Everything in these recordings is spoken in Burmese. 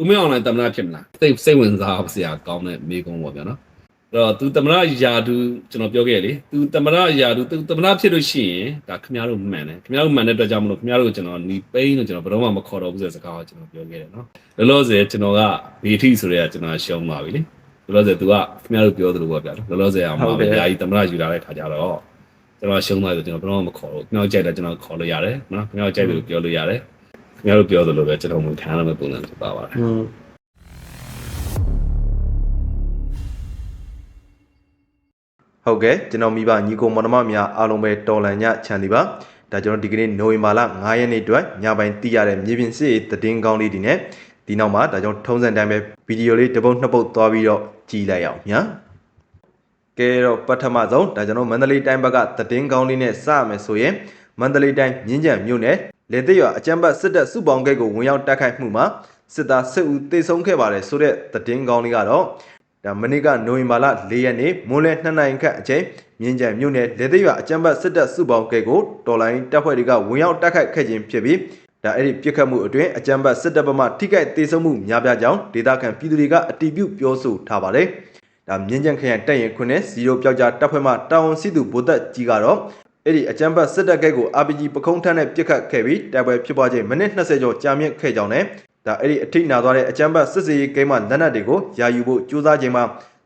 ဦးမင်းအောင်လည်းတမနာဖြစ်မလားစိတ်စိတ်ဝင်စားစရာကောင်းတဲ့မိကုံးပေါ့ဗျာနော်အဲ့တော့ तू တမနာယာတူကျွန်တော်ပြောခဲ့လေ तू တမနာယာတူ तू တမနာဖြစ်လို့ရှိရင်ဒါခင်ဗျားတို့မှန်တယ်ခင်ဗျားတို့မှန်တဲ့အတွက်ကြောင့်မလို့ခင်ဗျားတို့ကျွန်တော်နီးပိန်းလို့ကျွန်တော်ဘယ်တော့မှမခေါ်တော့ဘူးဆိုတဲ့စကားကိုကျွန်တော်ပြောခဲ့တယ်နော်လောလောဆယ်ကျွန်တော်ကဘေထိဆိုတဲ့ကကျွန်တော်ရှုံးပါပြီလေလောလောဆယ် तू ကခင်ဗျားတို့ပြောသလိုပေါ့ဗျာလောလောဆယ်အောင်ပါပဲယာကြီးတမနာယူလာတဲ့ခါကြတော့ကျွန်တော်ရှုံးသွားဆိုကျွန်တော်ဘယ်တော့မှမခေါ်ဘူးခင်ဗျားတို့ကြိုက်တယ်ကျွန်တော်ခေါ်လို့ရတယ်နော်ခင်ဗျားတို့ကြိုက်တယ်လို့ပြောလို့ရတယ် ခင်ဗျားတို့ပြောသလိုပဲကျွန်တော်ဝင်ခံရမယ့်ပုံစံဖြစ်ပါပါတယ်อืมဟုတ်ကဲ့ကျွန်တော်မိဘညီကိုမောင်နှမများအားလုံးပဲတော်လန်ညချမ်းသည်ပါဒါကျွန်တော်ဒီကနေ့နိုဝင်ဘာလ9ရက်နေ့အတွက်ညပိုင်းသိရတဲ့မြေပြင်စစ်ရေးသတင်းကောင်းလေးဒီနဲ့ဒီနောက်မှာဒါကြောင့်ထုံးစံတိုင်းပဲဗီဒီယိုလေးတစ်ပုတ်နှစ်ပုတ်သွားပြီးတော့ကြည့်လိုက်အောင်ညာကဲတော့ပထမဆုံးဒါကျွန်တော်မန္တလေးတိုင်းဘက်ကသတင်းကောင်းလေးနဲ့စရမယ်ဆိုရင်မန္တလေးတိုင်းမြင်းကြံမြို့နယ် လေသိရွာအကြမ်းဖက်စစ်တပ်စုပေါင်းကိတ်ကိုဝင်ရောက်တိုက်ခိုက်မှုမှာစစ်သားစစ်ဦးတေဆုံးခဲ့ပါတယ်ဆိုတဲ့သတင်းကောင်းလေးကတော့ဒါမနေ့ကနိုဝင်ဘာလ၄ရက်နေ့မွန်းလယ်2နာရီခန့်အချိန်မြင်းကြံမြို့နယ်လေသိရွာအကြမ်းဖက်စစ်တပ်စုပေါင်းကဲကိုတော်လိုင်းတပ်ဖွဲ့တွေကဝင်ရောက်တိုက်ခိုက်ခဲ့ခြင်းဖြစ်ပြီးဒါအဲ့ဒီပြစ်ခတ်မှုအတွင်းအကြမ်းဖက်စစ်တပ်ဘက်မှထိခိုက်ဒေဆုံးမှုများပြားကြောင်းဒေသခံပြည်သူတွေကအတည်ပြုပြောဆိုထားပါတယ်။ဒါမြင်းကြံခရိုင်တပ်ရင်ခွနဲ့0ပျောက်ကြားတပ်ဖွဲ့မှတာဝန်ရှိသူဗိုလ်တပ်ကြီးကတော့ အဲ့ဒီအကြမ်းဖက်စစ်တပ်ကဲကို RPG ပခုံးထမ်းနဲ့ပြစ်ခတ်ခဲ့ပြီးတိုက်ပွဲဖြစ်ပွားခြင်းမိနစ်20ကျော်ကြာမြင့်ခဲ့ကြောင်းနဲ့ဒါအဲ့ဒီအထိနာသွားတဲ့အကြမ်းဖက်စစ်စေးကိန်းမှလက်နက်တွေကိုယာယူဖို့ကြိုးစားခြင်းမှာ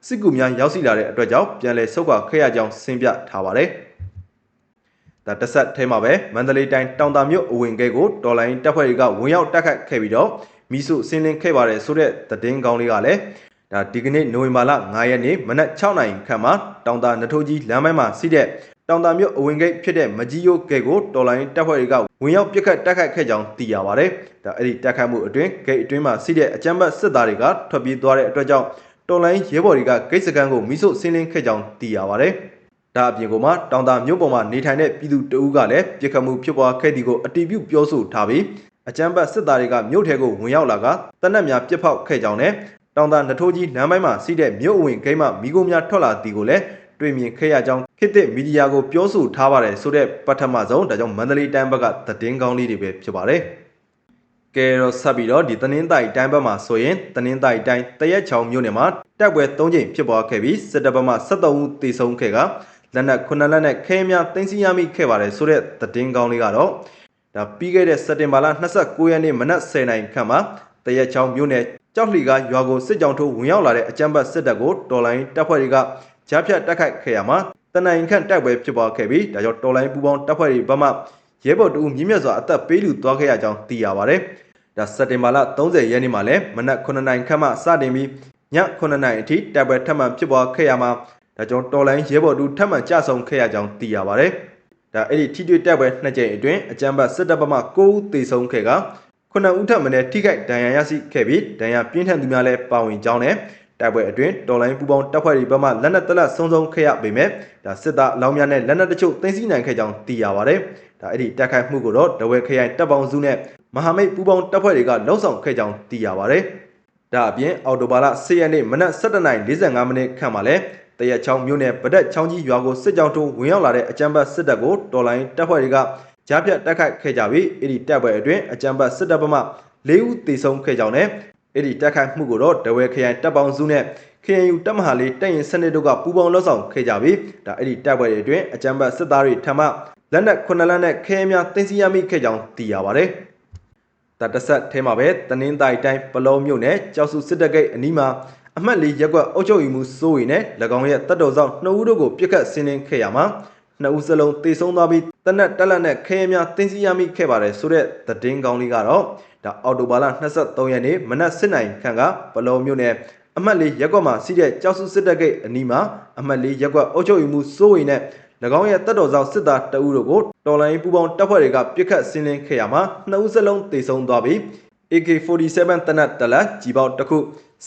စစ်ကူများရောက်ရှိလာတဲ့အတွက်ကြောင့်ပြန်လည်ဆုတ်ခွာခဲ့ရကြောင်းရှင်းပြထားပါတယ်။ဒါတစ်ဆက်ထဲမှာပဲမန္တလေးတိုင်းတောင်တာမြို့အဝင်ကဲကိုတော်လိုင်းတပ်ဖွဲ့တွေကဝင်ရောက်တိုက်ခတ်ခဲ့ပြီးတော့မိစုဆင်းလင်းခဲ့ပါတယ်ဆိုတဲ့သတင်းကောင်းလေးကလည်းဒါဒီကနေ့နိုဝင်ဘာလ9ရက်နေ့မနက်6နာရီခန့်မှာတောင်တာနထိုးကြီးလမ်းပိုင်းမှာစီးတဲ့ တောင်တာမြို့အဝင်ဂိတ်ဖြစ်တဲ့မကြီးရိုးဂိတ်ကိုတော်လိုင်းတပ်ဖွဲ့တွေကဝင်ရောက်ပစ်ခတ်တိုက်ခတ်ခဲ့ကြောင်းသိရပါတယ်။ဒါအဲ့ဒီတိုက်ခတ်မှုအတွင်းဂိတ်အတွင်းမှာစီးတဲ့အကြမ်းဖက်စစ်သားတွေကထွက်ပြေးသွားတဲ့အတွက်ကြောင့်တော်လိုင်းရဲဘော်တွေကဂိတ်စကန်ကိုမိဆုဆင်းလင်းခဲ့ကြောင်းသိရပါတယ်။ဒါအပြင်ကမှတောင်တာမြို့ပေါ်မှာနေထိုင်တဲ့ပြည်သူတအူးကလည်းပြစ်ခတ်မှုဖြစ်ပွားခဲ့သည်ကိုအတည်ပြုပြောဆိုထားပြီးအကြမ်းဖက်စစ်သားတွေကမြို့ထဲကိုဝင်ရောက်လာကတနက်များပြစ်ဖောက်ခဲ့ကြောင်းနဲ့တောင်တာနထိုးကြီးလမ်းပိုင်းမှာစီးတဲ့မြို့အဝင်ဂိတ်မှမိခိုးများထွက်လာသည်ကိုလည်းတွေ့မြင်ခဲ့ရကြောင်း ခေတ်သစ်မီဒီယာကိုပြောဆိုထားပါတယ်ဆိုတဲ့ပထမဆုံးဒါကြောင့်မန္တလေးတိုင်းဘက်ကသတင်းကောင်းလေးတွေပဲဖြစ်ပါတယ်။ကဲတော့ဆက်ပြီးတော့ဒီတနင်္သာရီတိုင်းဘက်မှာဆိုရင်တနင်္သာရီတိုင်းတရက်ချောင်မြို့နယ်မှာတိုက်ပွဲ၃ချိန်ဖြစ်ပွားခဲ့ပြီးစစ်တပ်ဘက်မှ73ဦးသေဆုံးခဲ့ကလက်နက်9လက်နဲ့ခဲများတင်စီရမိခဲ့ပါတယ်ဆိုတဲ့သတင်းကောင်းလေးကတော့ဒါပြီးခဲ့တဲ့စက်တင်ဘာလ29ရက်နေ့မနက်10:00နာရီခန့်မှာတရက်ချောင်မြို့နယ်ကြောက်လှီကရွာကိုစစ်ကြောင်ထိုးဝင်ရောက်လာတဲ့အကြမ်းဖက်စစ်တပ်ကိုတော်လိုင်းတပ်ဖွဲ့တွေကကြားဖြတ်တိုက်ခိုက်ခဲ့ရမှာ တနင်္ဂနွေခန့်တိုက်ပွဲဖြစ်ပွားခဲ့ပြီးဒါကြောင့်တော်လိုင်းပူပေါင်းတပ်ဖွဲ့တွေဘက်မှရဲဘော်တူမြင့်မြတ်စွာအသက်ပေးလူသွားခဲ့ရကြောင်းသိရပါတယ်။ဒါစက်တင်ဘာလ30ရက်နေ့မှာလည်းမနက်9နာရီခန့်မှစတင်ပြီးည9နာရီအထိတိုက်ပွဲထပ်မံဖြစ်ပွားခဲ့ရမှာဒါကြောင့်တော်လိုင်းရဲဘော်တူထပ်မံကြဆုံခဲ့ရကြောင်းသိရပါတယ်။ဒါအဲ့ဒီထိတွေ့တိုက်ပွဲနှစ်ကြိမ်အတွင်းအကြမ်းဖက်စစ်တပ်ဘက်မှ9ဦးသေဆုံးခဲ့ကခုနှစ်ဦးထပ်မံထိခိုက်ဒဏ်ရာရရှိခဲ့ပြီးဒဏ်ရာပြင်းထန်သူများလည်းပါဝင်ကြောင်းနဲ့ တိုက်ပွဲအတွင်းတော်လိုင်းပူပေါင်းတပ်ဖွဲ့တွေဘက်မှလက်နက်တလက်ဆုံးဆုံးခဲ့ရပေမဲ့ဒါစစ်သားအလောင်းများနဲ့လက်နက်တချို့သိမ်းဆည်းနိုင်ခဲ့ကြောင်းသိရပါတယ်။ဒါအဲ့ဒီတိုက်ခိုက်မှုကိုတော့ဒဝဲခရိုင်တပ်ပေါင်းစုနဲ့မဟာမိတ်ပူပေါင်းတပ်ဖွဲ့တွေကလုံဆောင်ခဲ့ကြောင်းသိရပါတယ်။ဒါအပြင်အော်တိုဘာလ10ရက်နေ့မနက်7:45မိနစ်ခန့်မှာလဲတရက်ချောင်းမြို့နယ်ဗဒက်ချောင်းကြီးရွာကိုစစ်ကြောင်းတိုးဝင်ရောက်လာတဲ့အကြမ်းဖက်စစ်တပ်ကိုတော်လိုင်းတပ်ဖွဲ့တွေကကြားဖြတ်တိုက်ခိုက်ခဲ့ကြပြီးအဲ့ဒီတပ်ပွဲအတွင်းအကြမ်းဖက်စစ်တပ်ဘက်မှ၄ဦးသေဆုံးခဲ့ကြောင်းနဲ့ အဲ့ဒီတိုက်ခိုက်မှုကိုတော့ဒဝဲခရိုင်တပ်ပေါင်းစုနဲ့ KNU တပ်မဟာလေးတပ်ရင်စနစ်တို့ကပူးပေါင်းလှုပ်ဆောင်ခဲ့ကြပြီးဒါအဲ့ဒီတပ်ပွဲတွေအတွင်းအကြမ်းဖက်စစ်သားတွေထမှလက်နက်9လက်နဲ့ခဲများတင်စီရမိခဲ့ကြောင်းသိရပါတယ်။ဒါတစ်ဆက်ထဲမှာပဲတနင်္သာရီတိုင်းပလောမြို့နယ်ကြောက်စုစစ်တပ်ဂိတ်အနီးမှာအမှတ်လေးရက်ကွက်အုပ်ချုပ်ရေးမှူးစိုးရီနဲ့၎င်းရဲ့တပ်တော်ဆောင်နှစ်ဦးတို့ကိုပြစ်ခတ်ဆင်းလင်းခဲ့ရမှာနှစ်ဦးစလုံးတေဆုံးသွားပြီးတနက်တက်လက်နဲ့ခဲများတင်စီရမိခဲ့ပါတယ်ဆိုတဲ့သတင်းကောင်းလေးကတော့ ဒါအော်တိုဘာလ23ရက်နေ့မနက်7:00နာရီခန့်ကပလောမြို့နယ်အမှတ်လေးရက်ကွက်မှာစီးတဲ့ကြောက်စုစစ်တပ်ဂိတ်အနီးမှာအမှတ်လေးရက်ကွက်အုပ်ချုပ်ရေးမှူးစိုးဝေနဲ့၎င်းရဲ့တပ်တော်ဆောင်စစ်သားတအုပ်တို့ကိုတော်လိုင်းပူပေါင်းတပ်ဖွဲ့တွေကပြစ်ခတ်ဆင်းလင်းခဲ့ရမှာနှစ်ဦးစလုံးတေဆုံးသွားပြီး AK47 တနတ်တလက်ကြီးပေါက်တစ်ခု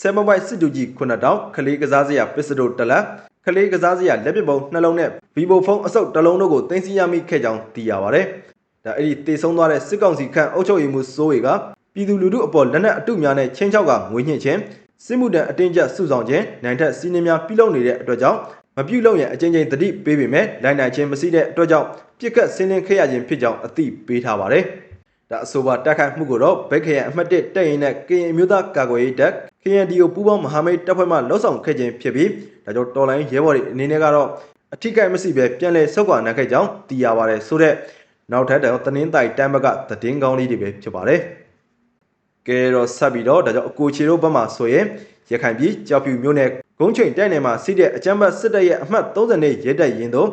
7 byte စစ်တူကြီး9တောင်ခလေးကစားစရာပစ္စတိုတလက်ခလေးကစားစရာလက်ပစ်ပုံနှလုံးနဲ့ Vivo ဖုန်းအစုပ်တစ်လုံးတို့ကိုတင်စီရမိခဲ့ကြောင်းသိရပါတယ်။ ဒါအဲ့ဒီတေဆုံးသွားတဲ့စစ်ကောင်စီခန့်အုပ်ချုပ်ရေးမှူးစိုးဝေကပြည်သူလူထုအပေါ်လက်နက်အတုများနဲ့ချင်းချောက်ကငွေညှစ်ခြင်းစစ်မှုတန်းအတင်းကျပ်စုဆောင်ခြင်းနိုင်ထက်စီးနှင်းများပြုလုပ်နေတဲ့အတွက်ကြောင့်မပြုလုပ်ရင်အချင်းချင်းတတိပေးပေမဲ့လိုင်းနိုင်ခြင်းမရှိတဲ့အတွက်ကြောင့်ပြစ်ကတ်ဆင်းလင်းခဲ့ရခြင်းဖြစ်ကြောင်းအသိပေးထားပါတယ်။ဒါအဆိုပါတိုက်ခိုက်မှုကိုတော့ဘက်ခရန်အမှတ်1တက်ရင်နဲ့ကရင်အမျိုးသားကာကွယ်ရေးတပ် KNDO ပူးပေါင်းမဟာမိတ်တပ်ဖွဲ့မှလှုပ်ဆောင်ခဲ့ခြင်းဖြစ်ပြီးဒါကြောင့်တော်လိုင်းရဲဘော်တွေအနေနဲ့ကတော့အထိကိမရှိပဲပြန်လည်ဆုတ်ခွာနိုင်ခဲ့ကြောင်းသိရပါတယ်ဆိုတော့ နောက်ထပ်တော့တနင်္သာရီတိုင်းဘက်ကသတင်းကောင်းလေးတွေပဲဖြစ်ပါတယ်ကဲတော့ဆက်ပြီးတော့ဒါကြောင့်အကိုချီတို့ဘက်မှာဆိုရင်ရခိုင်ပြည်ကြောက်ဖြူမြို့နယ်ဂုံးချိန်တိုက်နယ်မှာစီးတဲ့အကြမ်းဖက်စစ်တပ်ရဲ့အမှတ်30နဲ့ရဲတပ်ရင်တို့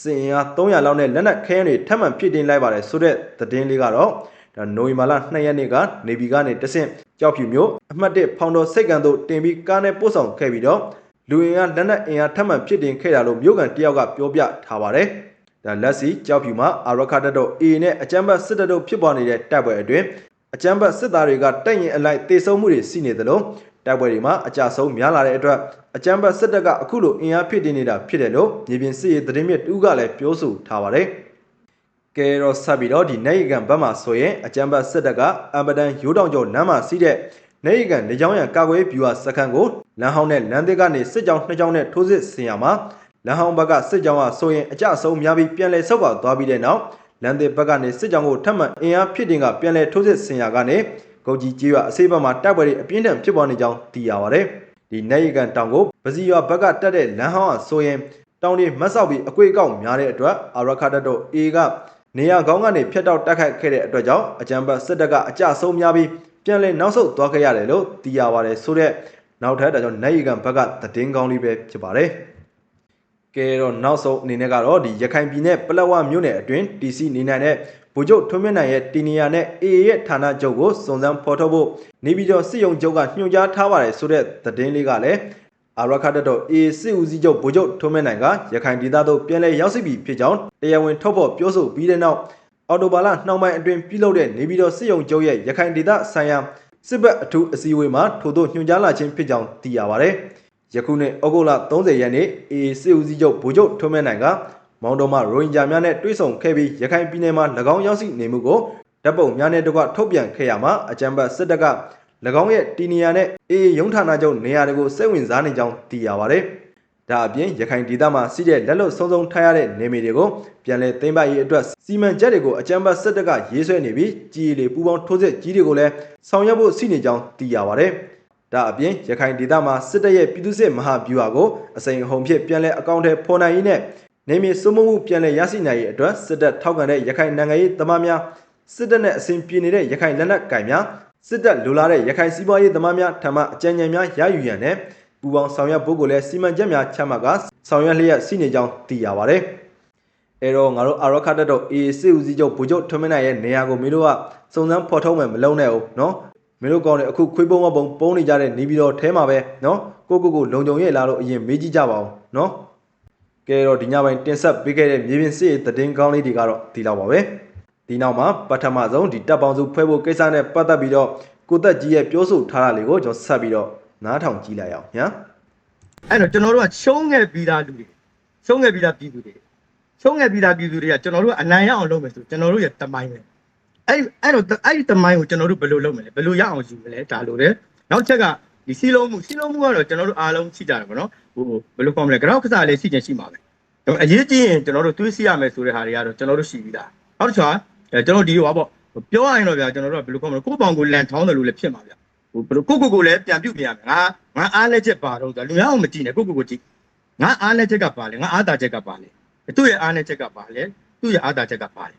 စင်အား300လောက်နဲ့လက်နက်ခဲယမ်းတွေထပ်မံဖြစ်တင်လိုက်ပါတယ်ဆိုတဲ့သတင်းလေးကတော့ဒါနိုဝင်ဘာလ2ရက်နေ့ကနေပြည်ကနေတဆင့်ကြောက်ဖြူမျိုးအမှတ်1ဖောင်တော်စိတ်ကန်တို့တင်ပြီးကားနဲ့ပို့ဆောင်ခဲ့ပြီးတော့လူအင်အားလက်နက်အင်အားထပ်မံဖြစ်တင်ခဲ့တာလို့မြို့ကန်တယောက်ကပြောပြထားပါတယ်။ ဒါလက်စီကြောက်ဖြူမှာအာရခတ်တို့ A နဲ့အကြမ်းဖက်စစ်တပ်တို့ဖြစ်ပေါ်နေတဲ့တပ်ပွဲအတွင်းအကြမ်းဖက်စစ်သားတွေကတိုက်ရင်အလိုက်တေဆုံးမှုတွေရှိနေသလိုတိုက်ပွဲတွေမှာအကြဆုံးများလာတဲ့အတွက်အကြမ်းဖက်စစ်တပ်ကအခုလိုအင်အားဖြစ်တင်နေတာဖြစ်တယ်လို့မြေပြင်စစ်ရေးသတင်းမြစ်တူကလည်းပြောဆိုထားပါတယ်။ကဲတော့ဆက်ပြီးတော့ဒီနေရီကန်ဘက်မှာဆိုရင်အကြံဘတ်စစ်တပ်ကအမ်ပဒန်ရိုးတောင်ကျော်လမ်းမှာစီးတဲ့နေရီကန်နေကြောင်းရံကာကွယ်ဗျူဟာစခန်းကိုလမ်းဟောင်းနဲ့လမ်းသစ်ကနေစစ်ကြောင်းနှစ်ကြောင်းနဲ့ထိုးစစ်ဆင်ရမှာ လမ်းဟောင်းဘက်ကစစ်ကြောင်းကဆိုရင်အကြအဆုံးများပြီးပြန်လည်ဆုတ်ခွာသွားပြီးတဲ့နောက်လမ်းသစ်ဘက်ကနေစစ်ကြောင်းကိုထပ်မံအင်အားဖြစ်တင်ကပြန်လည်ထိုးစစ်ဆင်ရကနေကုတ်ကြီးကြီးရွာအစိပ်ဘက်မှာတပ်ပွဲတွေအပြင်းထန်ဖြစ်ပေါ်နေကြောင်းသိရပါတယ်ဒီနေရီကန်တောင်ကိုပစီရွာဘက်ကတက်တဲ့လမ်းဟောင်းကဆိုရင်တောင်တွေမတ်ဆောက်ပြီးအကွေအကောက်များတဲ့အတွက်အာရခတ်တို့ A ကနေရာကောင်းကနေဖျက်တောက်တိုက်ခိုက်ခဲ့တဲ့အတွက်ကြောင့်အကြံပတ်စစ်တပ်ကအကြဆုံးများပြီးပြန်လည်နောက်ဆုတ်သွားခဲ့ရတယ်လို့သိရပါတယ်ဆိုတော့နောက်ထပ်ဒါကြောင့်နိုင်ရီကန်ဘက်ကသတင်းကောင်းလေးပဲဖြစ်ပါတယ် ကဲတော့နောက်ဆုံးအနေနဲ့ကတော့ဒီရခိုင်ပြည်နယ်ပလက်ဝမြို့နယ်အတွင်း TC နေနိုင်တဲ့ဗိုလ်ချုပ်ထွန်းမြင့်နိုင်ရဲ့တီနီယာနဲ့ AA ရဲ့ဌာနချုပ်ကိုစုံစမ်းဖော်ထုတ်ဖို့နေပြည်တော်စစ်ရုံချုပ်ကညွှန်ကြားထားပါတယ်ဆိုတဲ့သတင်းလေးကလည်းအာရခတ်တော် A စစ်ဦးစီးချုပ်ဗိုလ်ချုပ်ထွန်းမြင့်နိုင်ကရခိုင်ဒေသသို့ပြန်လည်ရောက်ရှိပြီဖြစ်ကြောင်းတရားဝင်ထုတ်ဖော်ပြောဆိုပြီးတဲ့နောက်အော်တိုဘာလနှောင်းပိုင်းအတွင်းပြုလုပ်တဲ့နေပြည်တော်စစ်ရုံချုပ်ရဲ့ရခိုင်ဒေသဆိုင်ရာစစ်ဘက်အထူးအစည်းအဝေးမှာထို့သို့ညွှန်ကြားလာခြင်းဖြစ်ကြောင်းသိရပါတယ်။ ယခုနှစ်ဩဂုတ်လ30ရက်နေ့ A စစ်ဦးစီးချုပ်ဗိုလ်ချုပ်ထွန်းမြင့်နိုင်ကမောင်တော်မှရိုဟင်ဂျာများနဲ့တွေ့ဆုံခဲ့ပြီးရခိုင်ပြည်နယ်မှာ၎င်းရောက်ရှိနေမှုကိုတပ်ပုံများနဲ့တကွထုတ်ပြန်ခဲ့ရမှာအကြံပတ်စစ်တပ်က၎င်းရဲ့တီနီယာနဲ့အေးရုံးဌာနချုပ်နေရာတွေကိုစိတ်ဝင်စားနေကြောင်းသိရပါတယ်။ဒါအပြင်ရခိုင်ဒေသမှာစီးတဲ့လက်လွတ်ဆုံးဆုံးထားရတဲ့နေမြေတွေကိုပြန်လည်သိမ်းပိုက်ရေးအတွက်စီမံချက်တွေကိုအကြံပတ်စစ်တပ်ကရေးဆွဲနေပြီးကြီးရီပူပေါင်းထိုးစစ်ကြီးတွေကိုလည်းဆောင်ရွက်ဖို့စီနေကြောင်းသိရပါတယ်။ ဒါအပြင်ရခိုင်ဒေသမှာစစ်တပ်ရဲ့ပြည်သူ့စစ်မဟာဗျူဟာကိုအစိမ်အဟုန်ဖြင့်ပြန်လည်အကောင့်ထဲဖော်နိုင်ရေးနဲ့နေမြေစုံမှုပြန်လည်ရရှိနိုင်ရေးအတွက်စစ်တပ်ထောက်ခံတဲ့ရခိုင်နိုင်ငံရေးသမားများစစ်တပ်နဲ့အစဉ်ပြေနေတဲ့ရခိုင်လက်နက်ကင်များစစ်တပ်လိုလားတဲ့ရခိုင်စီးပွားရေးသမားများထံမှအကြံဉာဏ်များရယူရန်နဲ့ပူပေါင်းဆောင်ရွက်ဖို့ကိုလည်းစီမံချက်များချမှတ်ကဆောင်ရွက်လျက်ရှိနေကြောင်းသိရပါတယ်။အဲတော့ငါတို့အာရခတ်တက်တော့ A စစ်ဦးစီးချုပ်ဗိုလ်ချုပ်ထွန်းမင်းနိုင်ရဲ့နေရာကိုမင်းတို့ကစုံစမ်းဖော်ထုတ်မယ်မလုံးနဲ့ဟုတ်နော် မင်းတို့ကောင်းတယ်အခုခွေးပုံးမပုံပုံးနေကြတဲ့နေပြီးတော့ထဲမှာပဲနော်ကိုကိုကိုလုံကြုံရဲ့လာလို့အရင်မေးကြည့်ကြပါအောင်နော်ကဲတော့ဒီညပိုင်းတင်ဆက်ပေးခဲ့တဲ့မြေပြင်စစ်ရေးသတင်းကောင်းလေးတွေကတော့ဒီလောက်ပါပဲဒီနောက်မှာပထမဆုံးဒီတပ်ပေါင်းစုဖွဲ့ဖို့ကိစ္စနဲ့ပတ်သက်ပြီးတော့ကိုသက်ကြီးရဲ့ပြောဆိုထားတာလေးကိုကျွန်တော်ဆက်ပြီးတော့နားထောင်ကြည့်လိုက်အောင်ညာအဲ့တော့ကျွန်တော်တို့ကရှုံးခဲ့ပြီးသားလူတွေရှုံးခဲ့ပြီးသားပြည်သူတွေရှုံးခဲ့ပြီးသားပြည်သူတွေကကျွန်တော်တို့ကအနိုင်ရအောင်လုပ်မယ်ဆိုကျွန်တော်တို့ရဲ့တမိုင်းပဲ အဲ့အဲ့တော့အဲ့ဒီတမိုင်းကိုကျွန်တော်တို့ဘယ်လိုလုပ်မလဲဘယ်လိုရအောင်ယူမလဲဒါလိုတယ်နောက်ချက်ကဒီစီလုံးမှုစီလုံးမှုကတော့ကျွန်တော်တို့အားလုံးရှိကြတယ်ဗောနော်ဟိုဘယ်လိုခေါ်မလဲကြောက်ကစားလေးရှိချင်ရှိမှာပဲဒါပေမဲ့အရေးကြီးရင်ကျွန်တော်တို့တွေးစီရမယ်ဆိုတဲ့ဟာတွေကတော့ကျွန်တော်တို့ရှိပြီးသားနောက်တစ်ချက်ကအဲကျွန်တော်ဒီဟိုပါပေါ့ပြောရရင်တော့ဗျာကျွန်တော်တို့ကဘယ်လိုခေါ်မလဲကိုယ့်ပေါင်ကိုလန်ထောင်းတယ်လို့လည်းဖြစ်မှာဗျာဟိုဘယ်လိုကိုကိုကိုလည်းပြန်ပြုတ်ပြရမယ်ငါငါအားလက်ချက်ပါတော့ဆိုလူများအောင်မကြည့်နဲ့ကိုကိုကိုကြည့်ငါအားလက်ချက်ကပါလေငါအားတာချက်ကပါလေသူ့ရဲ့အားလက်ချက်ကပါလေသူ့ရဲ့အားတာချက်ကပါလေ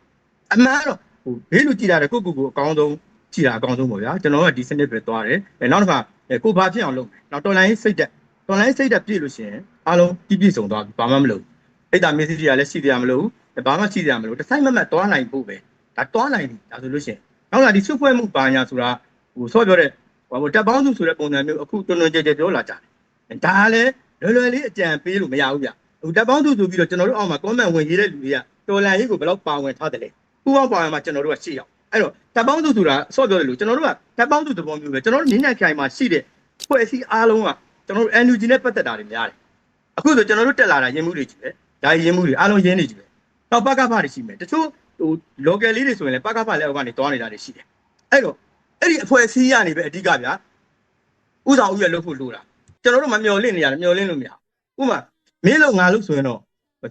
အမှန်တော့ ဟိုဘေးလူကြည့်တာတဲ့ကိုကိုကိုအကောင်းဆုံးကြည့်တာအကောင်းဆုံးပေါ့ဗျာကျွန်တော်ကဒီစနစ်ပဲသွားတယ်အဲနောက်တစ်ခါကိုဘာဖြစ်အောင်လုပ်မယ်နောက်တော်လိုင်းစိတ်တက်တော်လိုင်းစိတ်တက်ပြည့်လို့ရှိရင်အားလုံးပြည့်ပြည့်စုံသွားပြီဘာမှမလုပ်အဲ့ဒါမေ့စီတွေကလည်းရှိသေးရမလို့ဘာမှရှိသေးရမလို့တစ်ဆိုင်မမတ်သွားနိုင်ဖို့ပဲဒါသွားနိုင်ပြီဒါဆိုလို့ရှိရင်နောက်လာဒီစုဖွဲ့မှုပါညာဆိုတာဟိုဆော့ပြောတဲ့ဟိုတက်ပေါင်းစုဆိုတဲ့ပုံစံမျိုးအခုတွန်းတွန်းကြဲကြဲပြောလာကြတယ်ဒါလည်းလွယ်လွယ်လေးအကြံပေးလို့မရဘူးဗျဟိုတက်ပေါင်းစုဆိုပြီးတော့ကျွန်တော်တို့အောက်မှာ comment ဝင်ရေးတဲ့လူတွေကတော်လန်ရေးကိုဘယ်တော့ပါဝင်ထားတယ်လဲ ပူပေါင်းပါဝင်မှာကျွန်တော်တို့ကရှေ့ရောက်အဲ့တော့တက်ပေါင်းစုဆိုတာဆော့ပြောတယ်လို့ကျွန်တော်တို့ကတက်ပေါင်းစုသဘောမျိုးပဲကျွန်တော်တို့နင်းညံခိုင်မှာရှိတဲ့ဖွဲ့စည်းအားလုံးကကျွန်တော်တို့ NUG နဲ့ပတ်သက်တာတွေများတယ်အခုဆိုကျွန်တော်တို့တက်လာတာရင်းမှုတွေကြီးပဲဒါရင်းမှုတွေအားလုံးရင်းနေကြီးပဲတော့ပကဖတွေရှိမယ်တချို့ဟို local လေးတွေဆိုရင်လည်းပကဖလက်အောက်ကနေတွားနေတာတွေရှိတယ်အဲ့တော့အဲ့ဒီအဖွဲ့အစည်းကနေပဲအဓိကဗျာဥဆောင်ဥရလုပ်ဖို့လိုတာကျွန်တော်တို့မမျော်လင့်နေရတယ်မျော်လင့်လို့မရဘူးဥပမာမင်းလို့ငါလို့ဆိုရင်တော့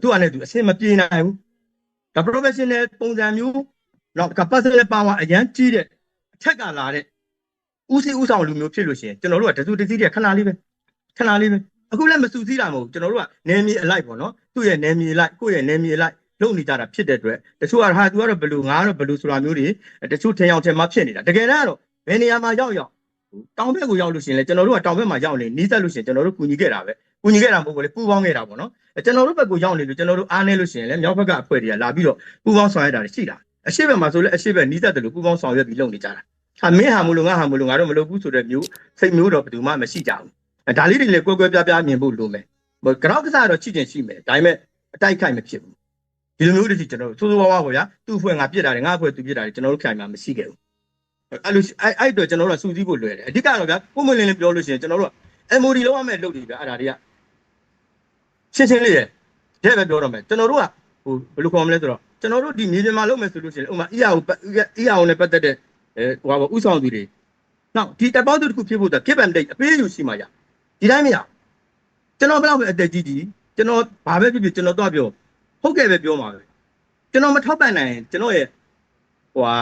သူကလည်းသူအဆင်မပြေနိုင်ဘူး ဒါ professional ပုံစံမျိုးနော်ကပတ်စလဲပါဝါအရန်ကြီးတဲ့အထက်ကလာတဲ့ဦးစီးဦးဆောင်လူမျိုးဖြစ်လို့ရှိရင်ကျွန်တော်တို့ကတစုတစည်းတည်းခဏလေးပဲခဏလေးပဲအခုလည်းမစူးစီးတာမဟုတ်ဘူးကျွန်တော်တို့ကနေမြေအလိုက်ပေါ့နော်သူ့ရဲ့နေမြေအလိုက်ကိုယ့်ရဲ့နေမြေအလိုက်လုံနေကြတာဖြစ်တဲ့အတွက်တချို့ကဟာသူကတော့ဘလူငါကတော့ဘလူဆိုတာမျိုးတွေတချို့ထင်အောင်ထင်မှာဖြစ်နေတာတကယ်တော့ဘယ်နေရာမှာရောက်ရောက်တောင်ဘက်ကိုရောက်လို့ရှိရင်လေကျွန်တော်တို့ကတောင်ဘက်မှာရောက်နေနီးစပ်လို့ရှိရင်ကျွန်တော်တို့ကူညီခဲ့တာပဲကူညီခဲ့တာမဟုတ်ဘူးလေပူပေါင်းခဲ့တာပေါ့နော် ကျွန်တော်တို့ဘက်ကိုရောက်နေလို့ကျွန်တော်တို့အားနေလို့ရှိရင်လေမြောက်ဘက်ကအဖွဲ့တွေကလာပြီးတော့ပူပေါင်းဆောင်ရတာရှိတာအရှိဘက်မှာဆိုလဲအရှိဘက်နီးစပ်တယ်လို့ပူပေါင်းဆောင်ရွက်ပြီးလုပ်နေကြတာဟာမင်းဟာမလို့ငါဟာမလို့ငါတော့မလုပ်ဘူးဆိုတဲ့မျိုးစိတ်မျိုးတော့ဘယ်သူမှမရှိကြဘူးဒါလေးတွေလည်းကွဲကွဲပြားပြားမြင်ဖို့လိုမယ်ကြောက်ကစားတော့ချိကျင်ရှိမယ်ဒါပေမဲ့အတိုက်ခိုက်မဖြစ်ဘူးဒီလိုမျိုးတွေကျွန်တော်တို့စိုးစိုးဝါးဝါပေါ့ဗျာသူ့အဖွဲ့ငါပြစ်တာတယ်ငါအဖွဲ့သူပြစ်တာတယ်ကျွန်တော်တို့ခိုင်မှာမရှိခဲ့ဘူးအဲ့လိုအဲ့အဲ့တော့ကျွန်တော်တို့ကစူးစီးဖို့လွယ်တယ်အဓိကတော့ဗျာကိုမလင်းလင်းပြောလို့ရှိရင်ကျွန်တော်တို့က MOD လောက်ရမဲ့လုပ်တယ်ဗျာအဲ့ဒါတွေက ရှင်းရှင်းလေးရတဲ့ပဲပြောတော့မယ်ကျွန်တော်တို့ကဟိုဘယ်လိုခေါ်မလဲဆိုတော့ကျွန်တော်တို့ဒီမြေပြင်မှာလုပ်မယ်ဆိုလို့ရှိရင်ဥမာ EA ကို EA ကိုလည်းပတ်သက်တဲ့အဲဟိုပါဥဆောင်သူတွေနောက်ဒီတပ်ပေါင်းသူတစ်ခုဖြစ်ဖို့တော့ give and take အပေးယူရှိမှရဒီတိုင်းမရကျွန်တော်ဘယ်တော့ပဲအသက်ကြီးကြီးကျွန်တော်ဘာပဲဖြစ်ဖြစ်ကျွန်တော်တော့ပြောဟုတ်ကဲ့ပဲပြောမှာပဲကျွန်တော်မထောက်ပံ့နိုင်ရင်ကျွန်တော်ရဲ့ဟိုဟာ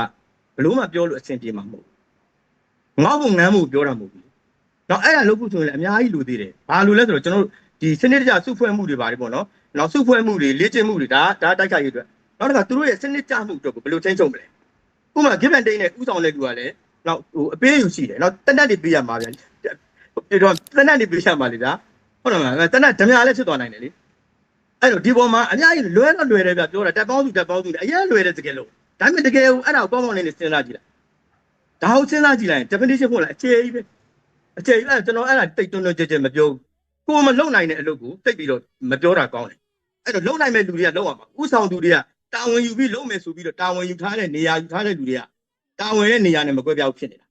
ဘလို့မှပြောလို့အဆင်ပြေမှာမဟုတ်ဘူးငေါ့ဖို့ငန်းဖို့ပြောတာမဟုတ်ဘူးနောက်အဲ့ဒါလုပ်ဖို့ဆိုရင်လည်းအများကြီးလိုသေးတယ်ဘာလို့လဲဆိုတော့ကျွန်တော်တို့ ဒီစနစ်တကျစုဖွဲ့မှုတွေပါတယ်ပေါ့နော်နောက်စုဖွဲ့မှုတွေလေ့ကျင့်မှုတွေဒါဒါတိုက်ခိုက်ရေးအတွက်နောက်တစ်ခါသူတို့ရဲ့စနစ်ကျမှုအတွက်ကိုဘယ်လိုချင်းချုံမလဲဥပမာ give and take နဲ့ဥဆောင်တဲ့လူကလည်းနောက်ဟိုအပေးယူရှိတယ်နောက်တက်တက်တွေပေးရမှာဗျဒီတော့တက်တက်တွေပေးရမှာလေဗျာဟုတ်တယ်မလားတက်တက်ဓမြလည်းဖြစ်သွားနိုင်တယ်လေအဲ့တော့ဒီပေါ်မှာအများကြီးလွဲတော့လွယ်တယ်ဗျပြောတာတက်ပေါင်းစုတက်ပေါင်းစုအရင်လွယ်တဲ့တကယ်လို့ဒါပေမဲ့တကယ်အဲ့ဒါကိုပေါင်းပေါင်းလေးနဲ့စဉ်းစားကြည့်လိုက်ဒါဟုတ်စဉ်းစားကြည့်လိုက်ရင် definition ဖို့လားအခြေကြီးပဲအခြေကြီးအဲ့ကျွန်တော်အဲ့ဒါတိတ်တွန်းတွန်းကြဲကြဲမပြောဘူး ကိုမလုံနိုင်တဲ့အလုပ်ကိုတိတ်ပြီးတော့မပြောတာကောင်းတယ်အဲ့တော့လုံနိုင်မဲ့လူတွေကလုံရမှာဥဆောင်သူတွေကတာဝန်ယူပြီးလုံမယ်ဆိုပြီးတော့တာဝန်ယူထားတဲ့နေရာယူထားတဲ့လူတွေကတာဝန်ရဲ့နေရာနဲ့မကွဲပြားဘူးဖြစ်နေတာ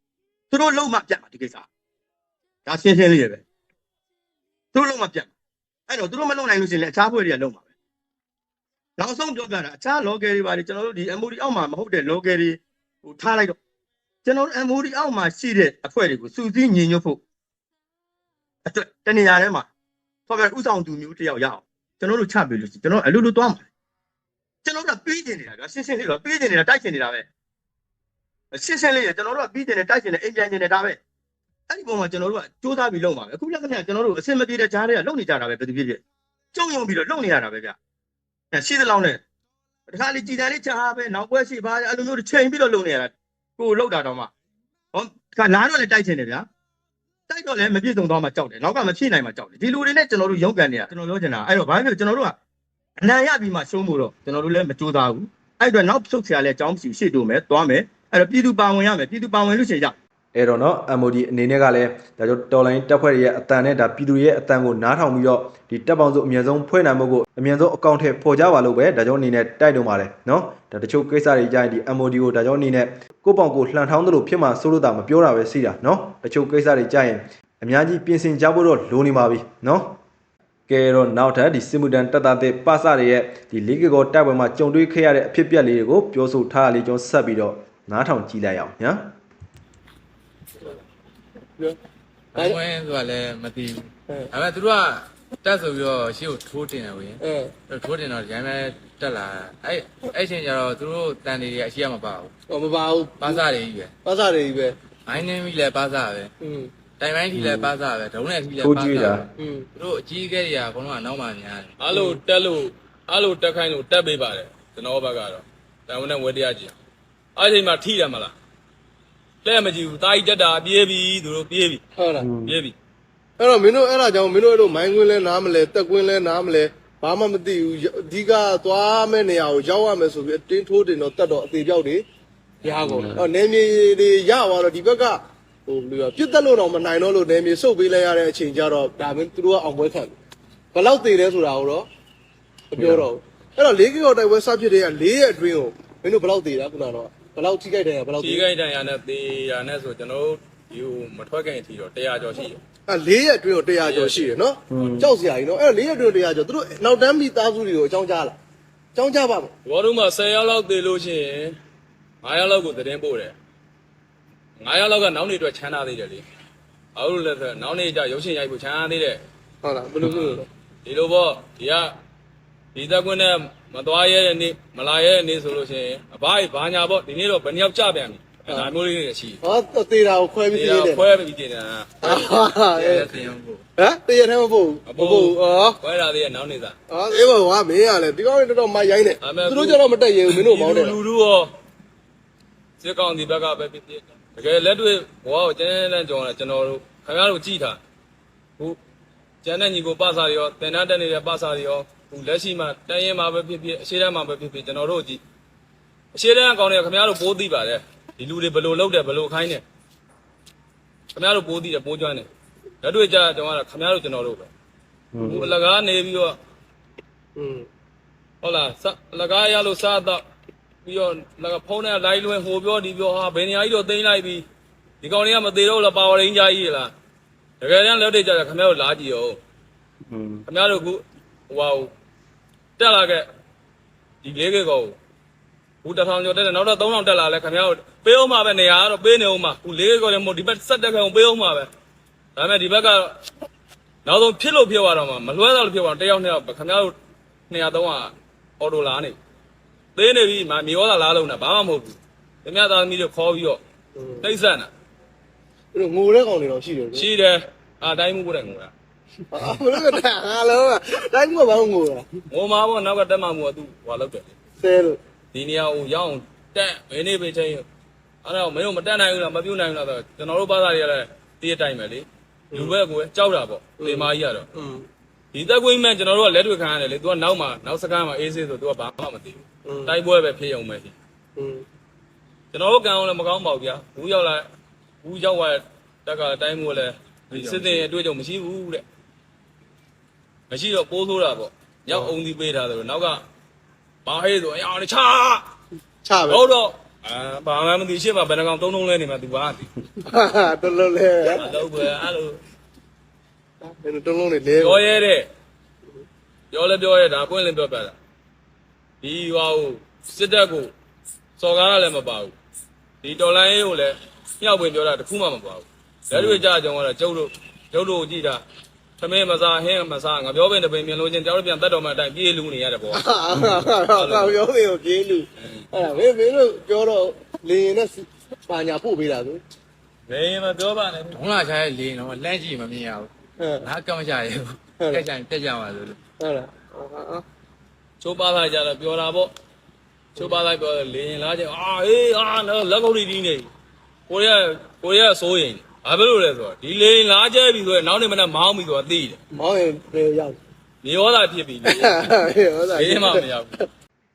သူတို့လုံမှပြတ်မှာဒီကိစ္စဒါရှင်းရှင်းလေးရပဲသူတို့လုံမှပြတ်မှာအဲ့တော့သူတို့မလုံနိုင်လို့ရှိရင်လည်းအခြားဘွဲတွေကလုံမှာပဲနောက်ဆုံးပြောပြတာအခြား local တွေပါတယ်ကျွန်တော်တို့ဒီ MOD အောက်မှာမဟုတ်တဲ့ local တွေဟိုထားလိုက်တော့ကျွန်တော်တို့ MOD အောက်မှာရှိတဲ့အဖွဲ့တွေကိုစူးစီးညီညွတ်ဖို့ အတွက်တနေရာထဲမှာဆိုတော့ဥဆောင်သူမျိုးတယောက်ရအောင်ကျွန်တော်တို့ချပေးလို့ရှိရင်ကျွန်တော်အလိုလိုသွားမှာကျွန်တော်တို့ကပြီးကျင်နေတာဗျာရှင်းရှင်းလေးတော့ပြီးကျင်နေတာတိုက်ကျင်နေတာပဲရှင်းရှင်းလေးရကျွန်တော်တို့ကပြီးကျင်နေတိုက်ကျင်နေအိမ်ပြန်ကျင်နေဒါပဲအဲ့ဒီပုံမှာကျွန်တော်တို့ကစူးစမ်းပြီးလုပ်မှာပဲအခုလက်ကနေ့ကျွန်တော်တို့အဆင်မပြေတဲ့ကြားတွေကလုပ်နေကြတာပဲဘယ်သူဖြစ်ဖြစ်ကြုံယုံပြီးတော့လုပ်နေရတာပဲဗျအဲရှိသလောက်နဲ့တခါလေကြည်တန်လေးချာပဲနောက်ပွဲရှိပါအဲ့လိုမျိုးချိန်ပြီးတော့လုပ်နေရတာကိုလောက်တာတော့မှဟောတခါလာတော့လည်းတိုက်ကျင်နေဗျာ တိုက်တော့လည်းမပြည့်စုံသွားမှကြောက်တယ်နောက်ကမဖြည့်နိုင်မှကြောက်တယ်ဒီလူတွေနဲ့ကျွန်တော်တို့ရုန်းကန်နေတာကျွန်တော်ပြောချင်တာအဲ့တော့ဘာဖြစ်လို့ကျွန်တော်တို့ကအနံ့ရပြီးမှရှုံးဖို့တော့ကျွန်တော်တို့လည်းမကြိုးစားဘူးအဲ့တော့နောက်ဆုတ်ဆရာလည်းအကြောင်းမရှိရှေ့တိုးမယ်သွားမယ်အဲ့တော့ပြည်သူပါဝင်ရမယ်ပြည်သူပါဝင်လို့ရှိရင်ရ အဲ့တော့နော် MOD အနေနဲ့ကလည်းဒါကြောင့်တော်လိုင်းတပ်ဖွဲ့တွေရဲ့အတန်နဲ့ဒါပြည်သူတွေရဲ့အတန်ကိုနားထောင်ပြီးတော့ဒီတပ်ပေါင်းစုအမြဲဆုံးဖွဲ့နိုင်မှုကိုအမြဲဆုံးအကောင့်ထဲပေါ်ကြပါလို့ပဲဒါကြောင့်အနေနဲ့တိုက်တုံပါတယ်နော်ဒါတချို့ကိစ္စတွေကြရင်ဒီ MOD ကိုဒါကြောင့်အနေနဲ့ကိုပေါ့ကိုလှန်ထောင်းသလိုဖြစ်မှာစိုးလို့တာမပြောတာပဲရှိတာနော်တချို့ကိစ္စတွေကြရင်အများကြီးပြင်ဆင်ကြဖို့တော့လိုနေပါပြီနော်ကဲတော့နောက်ထပ်ဒီစစ်မှုတန်းတပ်သားတွေပါစတွေရဲ့ဒီလေးကကောတိုက်ပွဲမှာကြုံတွေ့ခဲ့ရတဲ့အဖြစ်အပျက်လေးတွေကိုပြောဆိုထားတာလေးကျွန်တော်ဆက်ပြီးတော့နားထောင်ကြည့်လိုက်အောင်ညာ ဘိုင်းဝဲဆိုတာလည်းမသိဘူးဒါပေမဲ့သူတို့ကတက်ဆိုပြီးတော့ရှေ့ကိုထိုးတင်တယ်ဝင် အဲ ထိုးတင်တော့ရိုင်းမဲတက်လာအဲ့အဲ့ချိန်ကျတော့သူတို့တန်တွေကအရှိရမပါဘူး ဟောမပါဘူး ပါစားတွေကြီးပဲ ပါစားတွေကြီးပဲ ဘိုင်းနေပြီလည်းပါစားပဲ อืม တိုင်ပိုင်းထိလည်းပါစားပဲဒုံးနဲ့ထိလည်း ထိုး ပါ ကြည့်တာ စားပဲ อืม သူတို့အကြီးအကဲတွေကအကုန်လုံးကနောက်မှများတယ် အဲ့လိုတက်လို့အဲ့လိုတက်ခိုင်းလို့တက်ပေးပါတယ်ကျွန်တော်ဘက်ကတော့တန်ဝန်နဲ့ဝဲတရားကြည့်အဲ့ဒီချိန်မှာထိတယ်မလား လက်မကြည့်ဘူးတာကြီးတက်တာပြေးပြီသူတို့ပြေးပြီဟုတ်လားပြေးပြီအဲ့တော့မင်းတို့အဲ့ဒါကြောင့်မင်းတို့အဲ့လိုမိုင်းကွင်းလဲနားမလဲတက်ကွင်းလဲနားမလဲဘာမှမသိဘူးအဓိကသွားမဲ့နေရာကိုရောက်ရမယ်ဆိုပြီးအတင်းထိုးတင်တော့တက်တော့အသေးပြောက်တွေရကုန်တယ်အော်နေမြေတွေရသွားတော့ဒီဘက်ကဟိုဘယ်လိုပြစ်တက်လို့တော့မနိုင်တော့လို့နေမြေစုပ်ပေးလိုက်ရတဲ့အချိန်ကျတော့ဒါမင်းသူတို့ကအောင်ပွဲခံတယ်ဘယ်လောက်သေးလဲဆိုတာကိုတော့မပြောတော့ဘူးအဲ့တော့၄ကီလိုတိုက်ပွဲစဖြစ်တဲ့က၄ရက်အတွင်းကိုမင်းတို့ဘယ်လောက်သေးတာခုနကတော့ ဘယ်လောက်ထိခိုက်တယ်ဘယ်လောက်ဒီသေးခိုင်းတန်ရနဲ့တေးရနဲ့ဆိုကျွန်တော်တို့ဒီဟိုမထွက်ခင်အထိတော့100ကျော်ရှိတယ်အဲ၄ရက်အတွင်းကို100ကျော်ရှိတယ်နော်ကြောက်စရာကြီးနော်အဲ့တော့၄ရက်အတွင်း100ကျော်သူတို့နောက်တန်းမိသားစုတွေကိုအကြောင်းကြားလာအကြောင်းကြားပါမယ်ဘောတို့မှာ10ရောက်လောက်သေးလို့ရှိရင်9ရောက်လောက်ကိုသတင်းပို့တယ်9ရောက်လောက်ကနောက်နေအတွက်ချမ်းသာသေးတယ်လေအဲ့လိုလဲဆိုနောက်နေကျရုပ်ရှင်ရိုက်ဖို့ချမ်းသာသေးတယ်ဟုတ်လားဘယ်လိုမျိုးလဲဒီလိုပေါ့ဒီကဒီသက်ကွင်းနဲ့ မမသွားရဲတဲ့နေ့မလာရဲတဲ့နေ့ဆိုလို့ရှိရင်အဘကြီးဘာညာပေါ့ဒီနေ့တော့ဘယ်နှစ်ယောက်ကြပြန်ပြီအဲဒါမျိုးလေးတွေရှိတယ်ဟောတေတာကိုခွဲပြီးဒီသေးတော့တယ်ခွဲပြီးတင်တာဟာအဲတင်အောင်ဖို့ဟမ်တရထဲမပို့ဘူးမပို့ဘူးအော်ခွဲတာလေးကနောက်နေသားအော်အေးဘောကမင်းရလေဒီကောင်တော်တော်မရိုင်းနဲ့သူတို့ကျတော့မတက်ရင်မင်းတို့မောင်းတယ်လူလူရောစစ်ကောင်ဒီဘက်ကပဲဖြစ်ဖြစ်တကယ်လက်တွေ့ဘဝကိုကျန်းကျန်းကြောင်းလာကျွန်တော်တို့ခင်ဗျားတို့ကြည်ထားခုကျန်တဲ့ညီကိုပစာတွေရောတင်တန်းတက်နေတဲ့ပစာတွေရော ခုလက်ရှိမှာတန်ရင်မှာပဲဖြစ်ဖြစ်အရှိတမ်းမှာပဲဖြစ်ဖြစ်ကျွန်တော်တို့ဒီအရှိတမ်းအကောင်တွေခင်ဗျားတို့ပိုးသိပါတယ်ဒီလူတွေဘလို့လောက်တယ်ဘလို့ခိုင်းတယ်ခင်ဗျားတို့ပိုးသိတယ်ပိုးကျွမ်းတယ်လက်တွေ့ကြကျွန်တော်ကခင်ဗျားတို့ကျွန်တော်တို့ပဲဟိုအလကားနေပြီးတော့อืมဟုတ်လားအလကားရလို့စားတော့ပြီးတော့လကဖုန်းနဲ့လိုင်းလွင်ဟိုပြောဒီပြောဟာဘယ်နေရာကြီးတော့တင်းလိုက်ပြီးဒီကောင်တွေကမသေးတော့လားပါဝရင်းကြီးကြီးလားတကယ်တမ်းလက်တွေ့ကြတာခင်ဗျားတို့လာကြည့်အောင်ခင်ဗျားတို့က ဟိုဟာတက်လာခဲ့ဒီလေးကေကောခုတစ်ထောင်ကျော်တက်တယ်နောက်တော့3000တက်လာလဲခင်ဗျားတို့ပေးအောင်မှာပဲနေရာကတော့ပေးနေအောင်မှာခုလေးကေကောလည်းမဟုတ်ဒီဘက်ဆက်တက်ခဲ့အောင်ပေးအောင်မှာပဲဒါပေမဲ့ဒီဘက်ကတော့နောက်ဆုံးဖြစ်လို့ဖြစ်သွားတော့မှမလွဲတော့လို့ဖြစ်သွားတယောက်နှစ်ယောက်ခင်ဗျားတို့200 300အော်တိုလာနေသေးနေပြီမမြေဩသာလားလုံးတာဘာမှမဟုတ်ဘူး။တမသားသမီးတို့ခေါ်ပြီးတော့တိတ်ဆက်တာသူတို့ငိုတဲ့ကောင်တွေတော့ရှိတယ်ရှိတယ်။အာတိုင်းမှုကိုယ်တိုင်ငိုတာအာ ဘလို့ကတာဟာလောတိုင်းမဘောင်းငိုတာငိုမှာပေါ့နောက်ကတက်မှမူကသူ့ဟွာလောက်တယ်လေဆဲလို့ဒီနေရာကိုရောက်အောင်တက်မင်းနေပဲချင်းအဲ့တော့မင်းတို့မတက်နိုင်ဘူးလားမပြုတ်နိုင်ဘူးလားဆိုတော့ကျွန်တော်တို့ဘာသာတွေကလည်းတေးအတိုင်းပဲလေလူဘက်ကိုကြောက်တာပေါ့တေမာကြီးကတော့ဒီတက်ကွင်းမှကျွန်တော်တို့ကလက်တွေ့ခံရတယ်လေ तू ကနောက်မှာနောက်စကားမှာအေးဆေးဆို तू ကဘာမှမသိဘူးတိုက်ပွဲပဲဖြစ်ရုံပဲရှင်ကျွန်တော်တို့ကံအောင်လည်းမကောင်းပါဘူးဗျာဘူးရောက်လာဘူးရောက်လာတက်ကတိုင်းမို့လဲစစ်တင်အတွေ့အကြုံမရှိဘူးတဲ့ မရှိတော့ပိုးဆိုးတာပေါ့ရောက်အောင်ဒီပေးထားတယ်နောက်ကဘာဟေးဆိုအရောင်ချာချပဲဟုတ်တော့အာဘာမှမသိရှင်းမှာဘယ်နှကောင်သုံးလုံးလဲနေမှာ तू ဘာသိဟာတော်လို့လဲအလုပ်ပဲအဲ့လိုဘယ်လိုတုံးလုံးနေလဲပြောရဲတဲ့ပြောလဲပြောရဲဒါပွင့်လင်းပြောပြတာဒီဟွာကိုစစ်တပ်ကိုစော်ကားရလည်းမပါဘူးဒီတော်လိုင်းရေးကိုလည်းမြောက်ပွင့်ပြောတာတခုမှမပါဘူးလက်တွေ့ကြကြုံကတော့ကျုပ်တို့ကျုပ်တို့ကြည့်တာ သမင်းမစားဟင်းမစားငါပြောပင်တပင်မြင်လို့ချင်းကြောက်ပြန်တတ်တော်မှအတိုင်းပြေးလူနေရတယ်ပေါ့ဟာဟာပြောနေကိုပြေးလူအဲ့ဒါမင်းမင်းတို့ပြောတော့လေရင်နဲ့ပါညာပို့ပေးတာသူမင်းမပြောပါနဲ့ဒုံးလာချရဲ့လေတော့လန့်ကြည့်မမြင်ရဘူးဟဲ့ငါကမချရဲဘူးတက်ကြရင်တက်ကြပါလို့ဟုတ်လားဟာချိုးပါလိုက်ကြတော့ပြောတာပေါ့ချိုးပါလိုက်ပြောလေရင်လားချင်းအာအေးအာလက်ကုပ်လေးတီးနေကိုရကိုရစိုးရင် ဘာဖြစ်လို့လဲဆိုတော့ဒီလေရင်လားကျဲပြီဆိုရင်နောက်နေမနဲ့မောင်းပြီဆိုတော့သိတယ်မောင်းရင်ဘယ်ရောက်မြေဩသာဖြစ်ပြီလေဟုတ်လားဘေးမှမရောက်ဘူး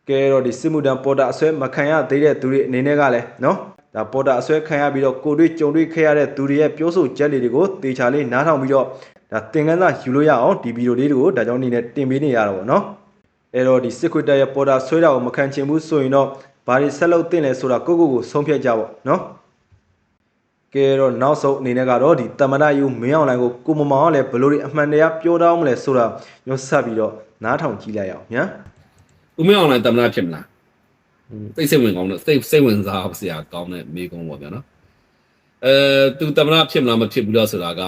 ကဲတော့ဒီစစ်မှုတန်းပေါ်တာအဆွဲမခံရသေးတဲ့သူတွေအနေနဲ့ကလည်းနော်ဒါပေါ်တာအဆွဲခံရပြီးတော့ကိုတွေ့ကြုံတွေ့ခဲ့ရတဲ့သူတွေရဲ့ပြောဆိုချက်လေးတွေကိုတေချာလေးနားထောင်ပြီးတော့ဒါသင်ခန်းစာယူလို့ရအောင်ဒီဗီဒီယိုလေးတွေကိုဒါကြောင့်အနေနဲ့တင်ပေးနေရတာပေါ့နော်အဲတော့ဒီစစ်ခွေတက်ရဲ့ပေါ်တာဆွဲတာကိုမခံချင်ဘူးဆိုရင်တော့ဘာတွေဆက်လုပ်တင်လဲဆိုတာကိုကိုကိုဆုံးဖြတ်ကြပါနော် ကဲတော့နောက်ဆုံးအနေနဲ့ကတော့ဒီတမန်တယူမင်းအောင်လိုင်ကိုကိုမမောင်ကလည်းဘယ်လိုတွေအမှန်တရားပြောတောင်းမလဲဆိုတာညှို့ဆက်ပြီးတော့နားထောင်ကြည့်လိုက်အောင်ညာ ဦးမင်းအောင်လည်းတမနာဖြစ်မလားသိစိတ်ဝင်ကောင်းတဲ့စိတ်စိတ်ဝင်စားစရာကောင်းတဲ့မိကုံးပေါ့ဗျာနော်အဲသူတမနာဖြစ်မလားမဖြစ်ဘူးလားဆိုတာက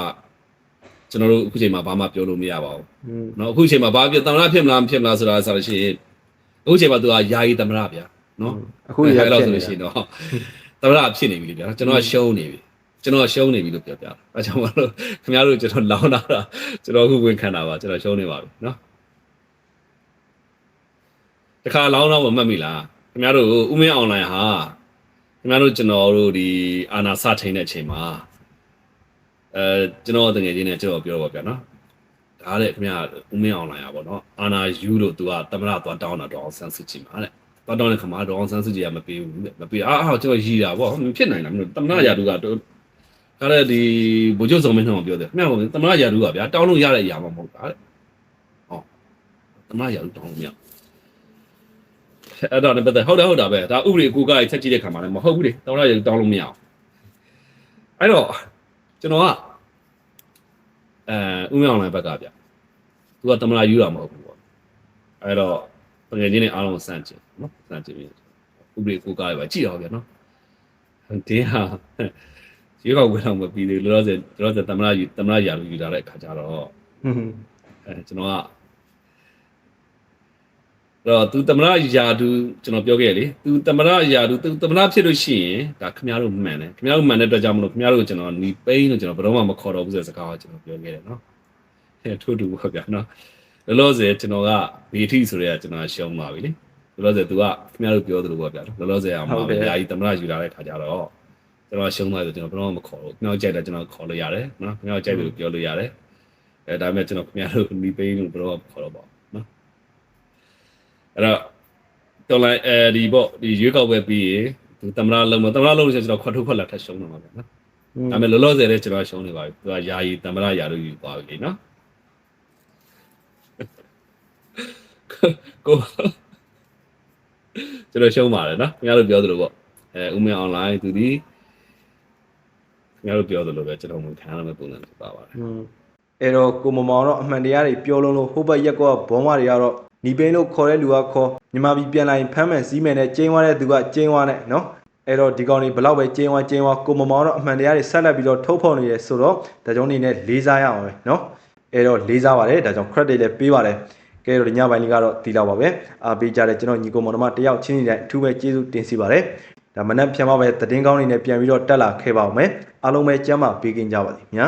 ကျွန်တော်တို့အခုချိန်မှာဘာမှပြောလို့မရပါဘူး อืม เนาะအခုချိန်မှာဘာဖြစ်တမနာဖြစ်မလားမဖြစ်မလားဆိုတာဆိုလို့ရှိရင်အခုချိန်မှာသူကယာယီတမနာဗျာเนาะ အခုရ အဲ့ ဖြ လောက် စ် ဆို နေ လို့ရှိ ရှိ ရင် တော့ တော့တမနာဖြစ်နေပြီလေဗျာကျွန်တော်ကရှုံးနေပြီ ကျွန်တော်ရှုံးနေပြီလို့ပြောပြတာအဲကြောင့်မလို့ခင်ဗျားတို့ကျွန်တော်လောင်းတာကျွန်တော်အခုဝင်ခံတာပါကျွန်တော်ရှုံးနေပါပြီเนาะတခါလောင်းတော့မမှတ်မိလားခင်ဗျားတို့ဦးမင်းအွန်လိုင်းဟာခင်ဗျားတို့ကျွန်တော်တို့ဒီအာနာစထိန်တဲ့အချိန်မှာအဲကျွန်တော်တကယ်ချင်းနဲ့ကျွန်တော်ပြောပါဗျာနော် ဒါတဲ့ခင်ဗျာဦးမင်းအောင်လာရပါတော့အာနာယူလို့သူကတမရသွားတောင်းတာတော့အောင်ဆန်းစုကြည်မှာတဲ့သွားတောင်းတဲ့ခါမှာတော့အောင်ဆန်းစုကြည်ကမပေးဘူးတဲ့မပေးအာအာကျွန်တော်ရည်တာပေါ့မဖြစ်နိုင်လားမလို့တမရရာသူက တော့ခါတဲ့ဒီဘိုလ်ချုပ်စုံမင်းတော့ပြောတယ်ခင်ဗျာတမရရာသူကဗျာတောင်းလို့ရတဲ့အရာမှမဟုတ်တာတဲ့ဟောတမရရာသူတောင်းလို့မရအဲ့တော့လည်းပတ်သက်ဟုတ်တယ်ဟုတ်တာပဲဒါဥပဒေအကူကချက်ကြည့်တဲ့ခါမှာလည်းမဟုတ်ဘူးလေတမရရာသူတောင်းလို့မရအောင်အဲ့တော့ကျွန်တော်ကအဲဦးမင်းအောင်လိုင်းဘက်ကဗျသူကတမလာယူတာမဟုတ်ဘူးပေါ့အဲ့တော့တကယ်ချင်းနဲ့အားလုံးစမ်းကြည့်နော်စမ်းကြည့်ပြီးဥပဒေကိုကားရပါကြည့်အောင်ဗျာနော်တင်းဟာ ရေကောက်ဝယ်တော့မပြီးသေးလို့လောလောဆယ်လောလောဆယ်တမလာယူတမလာရာလူယူလာတဲ့အခါကျတော့ဟွန်းအဲကျွန်တော်ကအဲ့တော့သူသမရယာဒူကျွန်တော်ပြောခဲ့လေသူသမရယာဒူသူသမရဖြစ်လို့ရှိရင်ဒါခင်ဗျားတို့မှန်တယ်ခင်ဗျားတို့မှန်တဲ့အတွက်ကြောင့်မလို့ခင်ဗျားတို့ကျွန်တော်နီးပိန်းလို့ကျွန်တော်ဘယ်တော့မှမခေါ်တော့ဘူးဆိုတဲ့စကားကိုကျွန်တော်ပြောခဲ့တယ်နော်အဲထို့တူပါဗျာနော်လောလောဆယ်ကျွန်တော်ကဘေထိဆိုတဲ့ကကျွန်တော်ရှုံးပါပြီလေလောလောဆယ် तू ကခင်ဗျားတို့ပြောသလိုပေါ့ဗျာလောလောဆယ်အောင်မှာယာယီသမရယူလာတဲ့ခါကျတော့ ကျွန်တော်ရှုံးသွားဆိုကျွန်တော်ဘယ်တော့မှမခေါ်တော့ခင်ဗျားကြိုက်တယ်ကျွန်တော်ခေါ်လို့ရတယ်နော်ခင်ဗျားကြိုက်တယ်လို့ပြောလို့ရတယ်အဲဒါပေမဲ့ကျွန်တော်ခင်ဗျားတို့နီးပိန်းလို့ဘယ်တော့မှမခေါ်တော့ပါဘူးနော်အဲ့တော့တော်လိုက်အဲဒီပေါ့ဒီရွေးကောက်ပွဲပြီးရင်သူတမရလုံးမတမရလုံးလို့ဆိုကျွန်တော်ခွတ်ထုတ်ခွက်လာထပ်ရှုံးတော့မှာဗျာနော်ဒါပေမဲ့လောလောဆယ်လည်းကျွန်တော်ရှုံးနေပါပြီသူကယာယီတမရယာလို့ယူသွားပြီလေနော်ကိုကျွန်တော်ရှုံးပါတယ်နော်ခင်ဗျားတို့ပြောသလိုပေါ့အဲဦးမင်းအွန်လိုင်းသူဒီ ခင်ဗျားတို့ပြောသလိုပဲကျွန်တော်ဝင်ခံရမယ့်ပုံစံဖြစ်ပါပါတယ်อืมအဲ့တော့ကိုမမောင်တော့အမှန်တရားတွေပြောလုံးလို့ဟိုဘက်ရက်ကောဘောင်းမတွေကတော့နီပိန်းလို့ခေါ်တဲ့လူကခေါ်မြန်မာပြည်ပြန်လာရင်ဖမ်းမယ်စီးမယ်နဲ့ကျင်းသွားတဲ့သူကကျင်းသွားတဲ့နော်အဲ့တော့ဒီကောင်တွေဘလောက်ပဲကျင်းသွားကျင်းသွားကိုမမောင်တော့အမှန်တရားတွေဆက်လက်ပြီးတော့ထုတ်ဖော်နေရဆိုတော့ဒါကြောင့်နေနဲ့လေးစားရအောင်ပဲနော်အဲ့တော့လေးစားပါတယ်ဒါကြောင့် credit လည်းပေးပါတယ်ကဲတော့ဒီညပိုင်းလေးကတော့ဒီလောက်ပါပဲအားပေးကြတဲ့ကျွန်တော်ညီကိုမောင်နှမတယောက်ချင်းစီတိုင်းအထူးပဲကျေးဇူးတင်စီပါတယ်ဒါမနက်ဖြန်မှပဲသတင်းကောင်းတွေနဲ့ပြန်ပြီးတော့တက်လာခဲ့ပါအောင်မယ် အားလုံးပဲကျမ်းမာပေးခင်ကြပါစေညာ